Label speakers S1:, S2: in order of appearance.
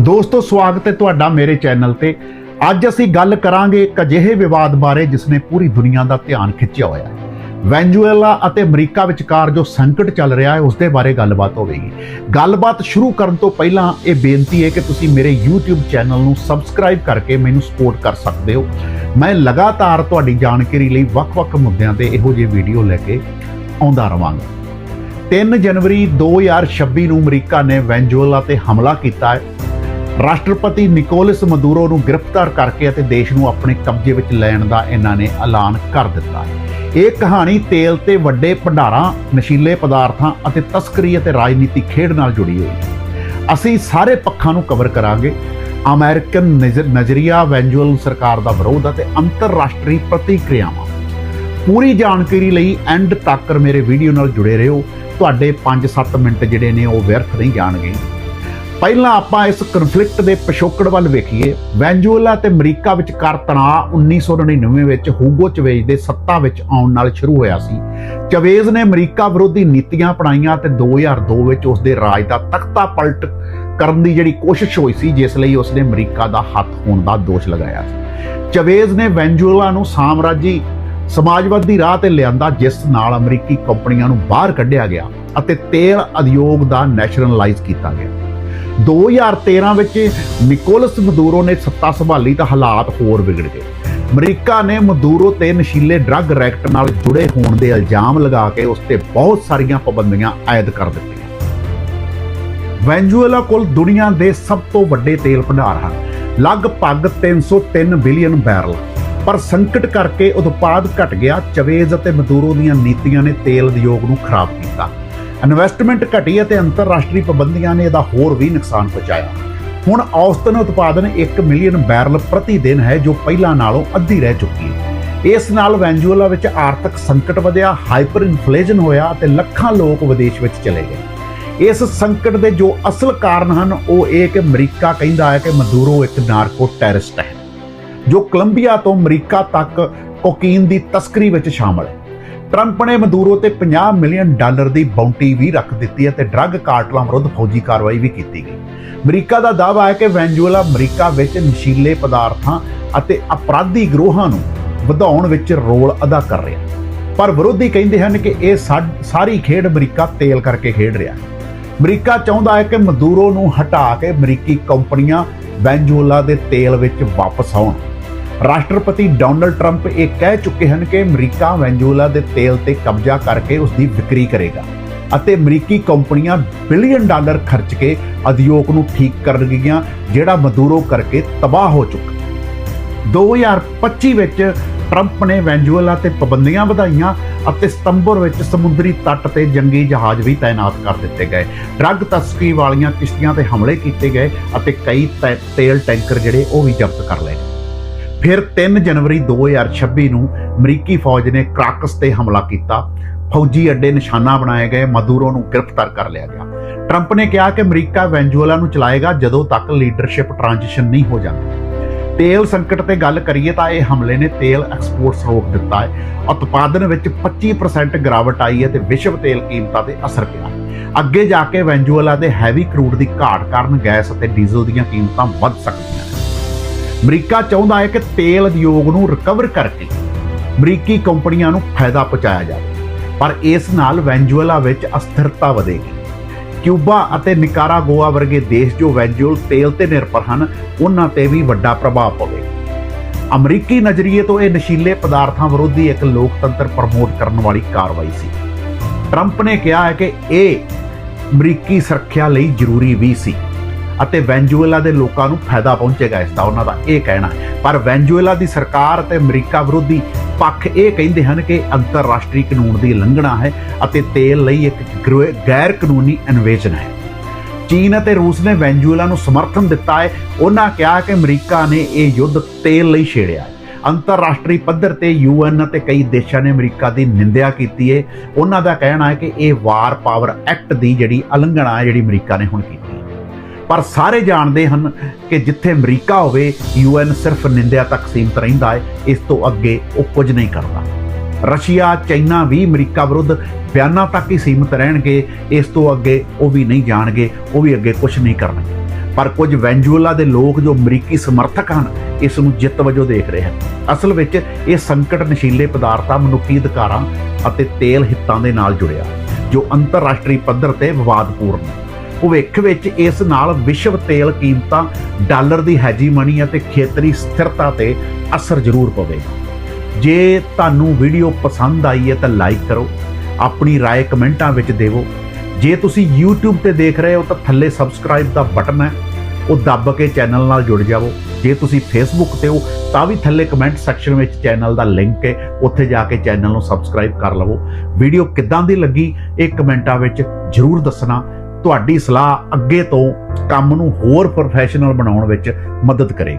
S1: ਦੋਸਤੋ, ਸਵਾਗਤ ਹੈ ਤੁਹਾਡਾ ਮੇਰੇ ਚੈਨਲ ਤੇ। ਅੱਜ ਅਸੀਂ ਗੱਲ ਕਰਾਂਗੇ ਇੱਕ ਅਜਿਹੇ ਵਿਵਾਦ ਬਾਰੇ ਜਿਸ ਨੇ ਪੂਰੀ ਦੁਨੀਆ ਦਾ ਧਿਆਨ ਖਿੱਚਿਆ ਹੋਇਆ ਹੈ। ਵੈਨਜ਼ੂਏਲਾ ਅਤੇ ਅਮਰੀਕਾ ਵਿਚਕਾਰ ਜੋ ਸੰਕਟ ਚੱਲ ਰਿਹਾ ਹੈ ਉਸ ਦੇ ਬਾਰੇ ਗੱਲਬਾਤ ਹੋਵੇਗੀ। ਗੱਲਬਾਤ ਸ਼ੁਰੂ ਕਰਨ ਤੋਂ ਪਹਿਲਾਂ ਇਹ ਬੇਨਤੀ ਹੈ ਕਿ ਤੁਸੀਂ ਮੇਰੇ YouTube ਚੈਨਲ ਨੂੰ ਸਬਸਕ੍ਰਾਈਬ ਕਰਕੇ ਮੈਨੂੰ ਸਪੋਰਟ ਕਰ ਸਕਦੇ ਹੋ। ਮੈਂ ਲਗਾਤਾਰ ਤੁਹਾਡੀ ਜਾਣਕਾਰੀ ਲਈ ਵੱਖ-ਵੱਖ ਮੁੱਦਿਆਂ ਤੇ ਇਹੋ ਜਿਹੇ ਵੀਡੀਓ ਲੈ ਕੇ ਆਉਂਦਾ ਰਵਾਂਗਾ। 3 ਜਨਵਰੀ 2026 ਨੂੰ ਅਮਰੀਕਾ ਨੇ ਵੈਨਜ਼ੂਏਲਾ ਤੇ ਹਮਲਾ ਕੀਤਾ ਹੈ। ਰਾਸ਼ਟਰਪਤੀ ਨਿਕੋਲਸ ਮਦੂਰੋ ਨੂੰ ਗ੍ਰਿਫਤਾਰ ਕਰਕੇ ਅਤੇ ਦੇਸ਼ ਨੂੰ ਆਪਣੇ ਕਬਜ਼ੇ ਵਿੱਚ ਲੈਣ ਦਾ ਇਹਨਾਂ ਨੇ ਐਲਾਨ ਕਰ ਦਿੱਤਾ। ਹੈ ਇਹ ਕਹਾਣੀ ਤੇਲ ਤੇ ਵੱਡੇ ਭੰਡਾਰਾਂ, ਨਸ਼ੀਲੇ ਪਦਾਰਥਾਂ ਅਤੇ ਤਸਕਰੀ ਅਤੇ ਰਾਜਨੀਤੀ ਖੇਡ ਨਾਲ ਜੁੜੀ ਹੋਈ ਹੈ। ਅਸੀਂ ਸਾਰੇ ਪੱਖਾਂ ਨੂੰ ਕਵਰ ਕਰਾਂਗੇ। ਅਮਰੀਕਨ ਨਜ਼ਰ- ਨਜ਼ਰੀਆ ਵੈਨਜ਼ੂਅਲ ਸਰਕਾਰ ਦਾ ਵਿਰੋਧ ਅਤੇ ਅੰਤਰਰਾਸ਼ਟਰੀ ਪ੍ਰਤੀਕਿਰਿਆਵਾਂ। ਪੂਰੀ ਜਾਣਕਾਰੀ ਲਈ ਐਂਡ ਤੱਕ ਮੇਰੇ ਵੀਡੀਓ ਨਾਲ ਜੁੜੇ ਰਹੋ। ਤੁਹਾਡੇ 5-7 ਮਿੰਟ ਜਿਹੜੇ ਨੇ ਉਹ ਵਿਅਰਥ ਨਹੀਂ ਜਾਣਗੇ। ਪਹਿਲਾਂ ਆਪਾਂ ਇਸ ਕਨਫਲਿਕਟ ਦੇ ਪਿਛੋਕੜ ਵੱਲ ਵੇਖੀਏ। ਵੈਨਜ਼ੂਏਲਾ ਤੇ ਅਮਰੀਕਾ ਵਿਚਕਾਰ ਤਣਾਅ 1999 ਵਿੱਚ ਹੂਗੋ ਚਵੇਜ਼ ਦੇ ਸੱਤਾ ਵਿੱਚ ਆਉਣ ਨਾਲ ਸ਼ੁਰੂ ਹੋਇਆ ਸੀ। ਚਵੇਜ਼ ਨੇ ਅਮਰੀਕਾ ਵਿਰੋਧੀ ਨੀਤੀਆਂ ਅਪਣਾਈਆਂ ਤੇ 2002 ਵਿੱਚ ਉਸ ਦੇ ਰਾਜ ਦਾ ਤਖਤਾ ਪਲਟ ਕਰਨ ਦੀ ਜਿਹੜੀ ਕੋਸ਼ਿਸ਼ ਹੋਈ ਸੀ, ਜਿਸ ਲਈ ਉਸ ਨੇ ਅਮਰੀਕਾ ਦਾ ਹੱਥ ਹੋਣ ਦਾ ਦੋਸ਼ ਲਗਾਇਆ ਸੀ। ਚਵੇਜ਼ ਨੇ ਵੈਨਜ਼ੂਏਲਾ ਨੂੰ ਸਾਮਰਾਜੀ ਸਮਾਜਵਾਦੀ ਰਾਹ ਤੇ ਲਿਆਂਦਾ, ਜਿਸ ਨਾਲ ਅਮਰੀਕੀ ਕੰਪਨੀਆਂ ਨੂੰ ਬਾਹਰ ਕੱਢਿਆ ਗਿਆ ਅਤੇ ਤੇਲ ਉਦਯੋਗ ਦਾ ਨੈਸ਼ਨਲਾਈਜ਼ ਕੀਤਾ ਗਿਆ। 2013 ਵਿੱਚ ਨਿਕੋਲਸ ਮਦੂਰੋ ਨੇ ਸੱਤਾ ਸੰਭਾਲੀ ਤਾਂ ਹਾਲਾਤ ਹੋਰ ਵਿਗੜ ਗਏ। ਅਮਰੀਕਾ ਨੇ ਮਦੂਰੋ ਤੇ ਨਸ਼ੀਲੇ ਡਰੱਗ ਰੈਕਟ ਨਾਲ ਜੁੜੇ ਹੋਣ ਦੇ ਇਲਜ਼ਾਮ ਲਗਾ ਕੇ ਉਸ ਤੇ ਬਹੁਤ ਸਾਰੀਆਂ ਪਾਬੰਦੀਆਂ ਆਇਦ ਕਰ ਦਿੱਤੀਆਂ। ਵੈਨਜ਼ੂਏਲਾ ਕੋਲ ਦੁਨੀਆ ਦੇ ਸਭ ਤੋਂ ਵੱਡੇ ਤੇਲ ਭੰਡਾਰ ਹਨ। ਲਗਭਗ 303 ਬਿਲੀਅਨ ਬੈਰਲ। ਪਰ ਸੰਕਟ ਕਰਕੇ ਉਤਪਾਦ ਘਟ ਗਿਆ। ਚਵੇਜ਼ ਅਤੇ ਮਦੂਰੋ ਦੀਆਂ ਨੀਤੀਆਂ ਨੇ ਤੇਲ ਉਦਯੋਗ ਨੂੰ ਖਰਾਬ ਕੀਤਾ। ਇਨਵੈਸਟਮੈਂਟ ਘਟੀ ਅਤੇ ਅੰਤਰਰਾਸ਼ਟਰੀ ਪਾਬੰਦੀਆਂ ਨੇ ਇਹਦਾ ਹੋਰ ਵੀ ਨੁਕਸਾਨ ਪਹੁੰਚਾਇਆ। ਹੁਣ ਔਸਤਨ ਉਤਪਾਦਨ 1 ਮਿਲੀਅਨ ਬੈਰਲ ਪ੍ਰਤੀ ਦਿਨ ਹੈ, ਜੋ ਪਹਿਲਾਂ ਨਾਲੋਂ ਅੱਧੀ ਰਹਿ ਚੁੱਕੀ ਹੈ। ਇਸ ਨਾਲ ਵੈਨਜ਼ੂਏਲਾ ਵਿੱਚ ਆਰਥਿਕ ਸੰਕਟ ਵਧਿਆ ਹਾਈਪਰ ਇਨਫਲੇਸ਼ਨ ਹੋਇਆ ਅਤੇ ਲੱਖਾਂ ਲੋਕ ਵਿਦੇਸ਼ ਵਿੱਚ ਚਲੇ ਗਏ। ਇਸ ਸੰਕਟ ਦੇ ਜੋ ਅਸਲ ਕਾਰਨ ਹਨ, ਉਹ ਇਹ ਕਿ ਅਮਰੀਕਾ ਕਹਿੰਦਾ ਹੈ ਕਿ ਮਦੂਰੋ ਇੱਕ ਨਾਰਕੋ ਟੈਰਰਿਸਟ ਹੈ, ਜੋ ਕੋਲੰਬੀਆ ਤੋਂ ਅਮਰੀਕਾ ਤੱਕ ਕੋਕੀਨ ਦੀ ਤਸਕਰੀ ਵਿੱਚ ਸ਼ਾਮਲ ਹੈ। ਟਰੰਪ ਨੇ ਮਦੂਰੋ ਤੇ 50 ਮਿਲੀਅਨ ਡਾਲਰ ਦੀ ਬਾਉਂਟੀ ਵੀ ਰੱਖ ਦਿੱਤੀ ਹੈ ਤੇ ਡਰੱਗ ਕਾਰਟਲਾਂ ਵਿਰੁੱਧ ਫੌਜੀ ਕਾਰਵਾਈ ਵੀ ਕੀਤੀ ਗਈ। ਅਮਰੀਕਾ ਦਾ ਦਾਅਵਾ ਹੈ ਕਿ ਵੈਨਜ਼ੂਏਲਾ, ਅਮਰੀਕਾ ਵਿੱਚ ਨਸ਼ੀਲੇ ਪਦਾਰਥਾਂ ਅਤੇ ਅਪਰਾਧੀ ਗਰੋਹਾਂ ਨੂੰ ਵਧਾਉਣ ਵਿੱਚ ਰੋਲ ਅਦਾ ਕਰ ਰਿਹਾ ਪਰ ਵਿਰੋਧੀ ਕਹਿੰਦੇ ਹਨ ਕਿ ਇਹ ਸਾ- ਸਾਰੀ ਖੇਡ ਅਮਰੀਕਾ ਤੇਲ ਕਰਕੇ ਖੇਡ ਰਿਹਾ ਹੈ। ਅਮਰੀਕਾ ਚਾਹੁੰਦਾ ਹੈ ਕਿ ਮਦੂਰੋ ਨੂੰ ਹਟਾ ਕੇ ਅਮਰੀਕੀ ਕੰਪਨੀਆਂ ਵੈਨਜ਼ੂਏਲਾ ਦੇ ਤੇਲ ਵਿੱਚ ਵਾਪਸ ਆਉਣ। ਰਾਸ਼ਟਰਪਤੀ ਡੋਨਲਡ ਟਰੰਪ ਇਹ ਕਹਿ ਚੁੱਕੇ ਹਨ ਕਿ ਅਮਰੀਕਾ ਵੈਨਜ਼ੂਏਲਾ ਦੇ ਤੇਲ ਤੇ ਕਬਜ਼ਾ ਕਰਕੇ ਉਸ ਦੀ ਵਿਕਰੀ ਕਰੇਗਾ ਅਤੇ ਅਮਰੀਕੀ ਕੰਪਨੀਆਂ ਬਿਲੀਅਨ ਡਾਲਰ ਖਰਚ ਕੇ ਉਦਯੋਗ ਨੂੰ ਠੀਕ ਕਰਨਗੀਆਂ, ਜਿਹੜਾ ਮਦੂਰੋ ਕਰਕੇ ਤਬਾਹ ਹੋ ਚੁੱਕਾ। 2025 ਵਿੱਚ ਟਰੰਪ ਨੇ ਵੈਨਜ਼ੂਏਲਾ ਤੇ ਪਾਬੰਦੀਆਂ ਵਧਾਈਆਂ ਅਤੇ ਸਤੰਬਰ ਵਿੱਚ ਸਮੁੰਦਰੀ ਤੱਟ ਤੇ ਜੰਗੀ ਜਹਾਜ਼ ਵੀ ਤਾਇਨਾਤ ਕਰ ਦਿੱਤੇ ਗਏ। ਡਰੱਗ ਤਸਕਰੀ ਵਾਲੀਆਂ ਕਿਸ਼ਤੀਆਂ ਤੇ ਹਮਲੇ ਕੀਤੇ ਗਏ ਅਤੇ ਕਈ ਤੈ- ਤੇਲ ਟੈਂਕਰ ਜਿਹੜੇ ਉਹ ਵੀ ਜ਼ਬਤ ਕਰ ਲਏ ਫਿਰ 3 ਜਨਵਰੀ 2026 ਨੂੰ ਅਮਰੀਕੀ ਫੌਜ ਨੇ ਕ੍ਰਾਕਸ ਤੇ ਹਮਲਾ ਕੀਤਾ। ਫੌਜੀ ਅੱਡੇ ਨਿਸ਼ਾਨਾ ਬਣਾਏ ਗਏ, ਮਦੂਰੋ ਨੂੰ ਗ੍ਰਿਫਤਾਰ ਕਰ ਲਿਆ ਗਿਆ। ਟਰੰਪ ਨੇ ਕਿਹਾ ਕਿ ਅਮਰੀਕਾ ਵੈਨਜ਼ੂਏਲਾ ਨੂੰ ਚਲਾਏਗਾ ਜਦੋਂ ਤੱਕ ਲੀਡਰਸ਼ਿਪ ਟ੍ਰਾਂਜੀਸ਼ਨ ਨਹੀਂ ਹੋ ਜਾਂਦੀ। ਤੇਲ ਸੰਕਟ ਤੇ ਗੱਲ ਕਰੀਏ ਤਾਂ ਇਹ ਹਮਲੇ ਨੇ ਤੇਲ ਐਕਸਪੋਰਟਸ ਰੋਕ ਦਿੱਤਾ ਹੈ। ਉਤਪਾਦਨ ਵਿੱਚ 25% ਗਿਰਾਵਟ ਆਈ ਹੈ ਤੇ ਵਿਸ਼ਵ ਤੇਲ ਕੀਮਤਾਂ ਤੇ ਅਸਰ ਪਿਆ। ਅੱਗੇ ਜਾ ਕੇ ਵੈਨਜ਼ੂਏਲਾ ਦੇ ਹੈਵੀ ਕਰੂਡ ਦੀ ਘਾਟ ਕਾਰਨ ਗੈਸ ਅਤੇ ਡੀਜ਼ਲ ਦੀਆਂ ਕੀਮਤਾਂ ਵੱਧ ਸਕਦੀਆਂ ਨੇ। ਅਮਰੀਕਾ ਚਾਹੁੰਦਾ ਹੈ ਕਿ ਤੇਲ ਉਦਯੋਗ ਨੂੰ ਰਿਕਵਰ ਕਰਕੇ ਅਮਰੀਕੀ ਕੰਪਨੀਆਂ ਨੂੰ ਫਾਇਦਾ ਪਹੁੰਚਾਇਆ ਜਾਵੇ। ਪਰ ਇਸ ਨਾਲ ਵੈਨਜ਼ੂਏਲਾ ਵਿੱਚ ਅਸਥਿਰਤਾ ਵਧੇਗੀ। ਕਿਊਬਾ ਅਤੇ ਨਿਕਾਰਾਗੋਆ ਵਰਗੇ ਦੇਸ਼ ਜੋ ਵੈਨਜ਼ੂਅਲ ਤੇਲ ਤੇ ਨਿਰਭਰ ਹਨ, ਉਹਨਾਂ ਤੇ ਵੀ ਵੱਡਾ ਪ੍ਰਭਾਵ ਪਵੇਗਾ। ਅਮਰੀਕੀ ਨਜ਼ਰੀਏ ਤੋਂ ਇਹ ਨਸ਼ੀਲੇ ਪਦਾਰਥਾਂ ਵਿਰੋਧੀ ਇੱਕ ਲੋਕਤੰਤਰ ਪ੍ਰਮੋਟ ਕਰਨ ਵਾਲੀ ਕਾਰਵਾਈ ਸੀ। ਟਰੰਪ ਨੇ ਕਿਹਾ ਹੈ ਕਿ ਇਹ ਅਮਰੀਕੀ ਸੁਰੱਖਿਆ ਲਈ ਜ਼ਰੂਰੀ ਵੀ ਸੀ। ਅਤੇ ਵੈਨਜ਼ੂਏਲਾ ਦੇ ਲੋਕਾਂ ਨੂੰ ਫਾਇਦਾ ਪਹੁੰਚੇਗਾ ਇਸ ਦਾ, ਉਹਨਾਂ ਦਾ ਇਹ ਕਹਿਣਾ ਹੈ। ਪਰ ਵੈਨਜ਼ੂਏਲਾ ਦੀ ਸਰਕਾਰ ਅਤੇ ਅਮਰੀਕਾ ਵਿਰੋਧੀ ਪੱਖ ਇਹ ਕਹਿੰਦੇ ਹਨ ਕਿ ਅੰਤਰਰਾਸ਼ਟਰੀ ਕਾਨੂੰਨ ਦੀ ਉਲੰਘਣਾ ਹੈ ਅਤੇ ਤੇਲ ਲਈ ਇੱਕ ਗਰੋ- ਗੈਰ ਕਾਨੂੰਨੀ ਇਨਵੇਜਨ ਹੈ। ਚੀਨ ਅਤੇ ਰੂਸ ਨੇ ਵੈਨਜ਼ੂਏਲਾ ਨੂੰ ਸਮਰਥਨ ਦਿੱਤਾ ਹੈ। ਉਹਨਾਂ ਕਿਹਾ ਕਿ ਅਮਰੀਕਾ ਨੇ ਇਹ ਯੁੱਧ ਤੇਲ ਲਈ ਛੇੜਿਆ ਹੈ। ਅੰਤਰਰਾਸ਼ਟਰੀ ਪੱਧਰ ਤੇ ਯੂਐਨ ਅਤੇ ਕਈ ਦੇਸ਼ਾਂ ਨੇ ਅਮਰੀਕਾ ਦੀ ਨਿੰਦਿਆ ਕੀਤੀ ਹੈ। ਉਹਨਾਂ ਦਾ ਕਹਿਣਾ ਹੈ ਕਿ ਇਹ ਵਾਰ ਪਾਵਰ ਐਕਟ ਦੀ ਜਿਹੜੀ ਉਲੰਘਣਾ ਹੈ, ਜਿਹੜੀ ਅਮਰੀਕਾ ਨੇ ਹੁਣ ਕੀਤੀ ਪਰ ਸਾਰੇ ਜਾਣਦੇ ਹਨ ਕਿ ਜਿੱਥੇ ਅਮਰੀਕਾ ਹੋਵੇ, ਯੂਐਨ ਸਿਰਫ ਨਿੰਦਿਆ ਤੱਕ ਸੀਮਤ ਰਹਿੰਦਾ ਹੈ, ਇਸ ਤੋਂ ਅੱਗੇ ਉਹ ਕੁਝ ਨਹੀਂ ਕਰਦਾ। ਰਸ਼ੀਆ, ਚਾਈਨਾ ਵੀ ਅਮਰੀਕਾ ਵਿਰੁੱਧ ਬਿਆਨਾਂ ਤੱਕ ਹੀ ਸੀਮਤ ਰਹਿਣਗੇ, ਇਸ ਤੋਂ ਅੱਗੇ ਉਹ ਵੀ ਨਹੀਂ ਜਾਣਗੇ, ਉਹ ਵੀ ਅੱਗੇ ਕੁਝ ਨਹੀਂ ਕਰਨਗੇ। ਪਰ ਕੁਝ ਵੈਂਜੂਲਾ ਦੇ ਲੋਕ ਜੋ ਅਮਰੀਕੀ ਸਮਰਥਕ ਹਨ, ਇਸ ਨੂੰ ਜਿੱਤ ਵਜੋਂ ਦੇਖ ਰਹੇ ਹਨ। ਅਸਲ ਵਿੱਚ ਇਹ ਸੰਕਟ ਨਸ਼ੀਲੇ ਪਦਾਰਥਾਂ, ਮਨੁੱਖੀ ਅਧਿਕਾਰਾਂ ਅਤੇ ਤੇਲ ਹਿੱਤਾਂ ਦੇ ਨਾਲ ਜੁੜਿਆ, ਜੋ ਅੰਤਰਰਾਸ਼ਟਰੀ ਪੱਧਰ ਤੇ ਵਿਵਾਦਪੂਰਨ ਹੈ ਭਵਿੱਖ ਵਿੱਚ ਇਸ ਨਾਲ ਵਿਸ਼ਵ ਤੇਲ ਕੀਮਤਾਂ ਡਾਲਰ ਦੀ ਹੈਜੀਮਨੀ ਅਤੇ ਖੇਤਰੀ ਸਥਿਰਤਾ ਤੇ ਅਸਰ ਜ਼ਰੂਰ ਪਵੇਗਾ ਜੇ ਤੁਹਾਨੂੰ ਵੀਡੀਓ ਪਸੰਦ ਆਈ ਹੈ ਤਾਂ ਲਾਈਕ ਕਰੋ ਆਪਣੀ رائے ਕਮੈਂਟਾਂ ਵਿੱਚ ਦੇਵੋ ਜੇ ਤੁਸੀਂ YouTube ਤੇ ਦੇਖ ਰਹੇ ਹੋ ਤਾਂ ਥੱਲੇ ਸਬਸਕ੍ਰਾਈਬ ਦਾ ਬਟਨ ਹੈ ਉਹ ਦੱਬ ਕੇ ਚੈਨਲ ਨਾਲ ਜੁੜ ਜਾਵੋ ਜੇ ਤੁਸੀਂ Facebook ਤੇ ਹੋ ਤਾਂ ਵੀ ਥੱਲੇ ਕਮੈਂਟ ਸੈਕਸ਼ਨ ਵਿੱਚ ਚੈਨਲ ਦਾ ਲਿੰਕ ਹੈ ਉੱਥੇ ਜਾ ਕੇ ਚੈਨਲ ਨੂੰ ਸਬਸਕ੍ਰਾਈਬ ਕਰ ਲਵੋ ਵੀਡੀਓ ਕਿੱਦਾਂ ਦੀ ਲੱਗੀ ਇਹ ਕਮੈਂਟਾਂ ਵਿੱਚ ਜਰੂਰ ਦੱਸਣਾ ਤੁਹਾਡੀ ਸਲਾਹ ਅੱਗੇ ਤੋਂ ਕੰਮ ਨੂੰ ਹੋਰ ਪ੍ਰੋਫੈਸ਼ਨਲ ਬਣਾਉਣ ਵਿੱਚ ਮਦਦ ਕਰੇਗੀ।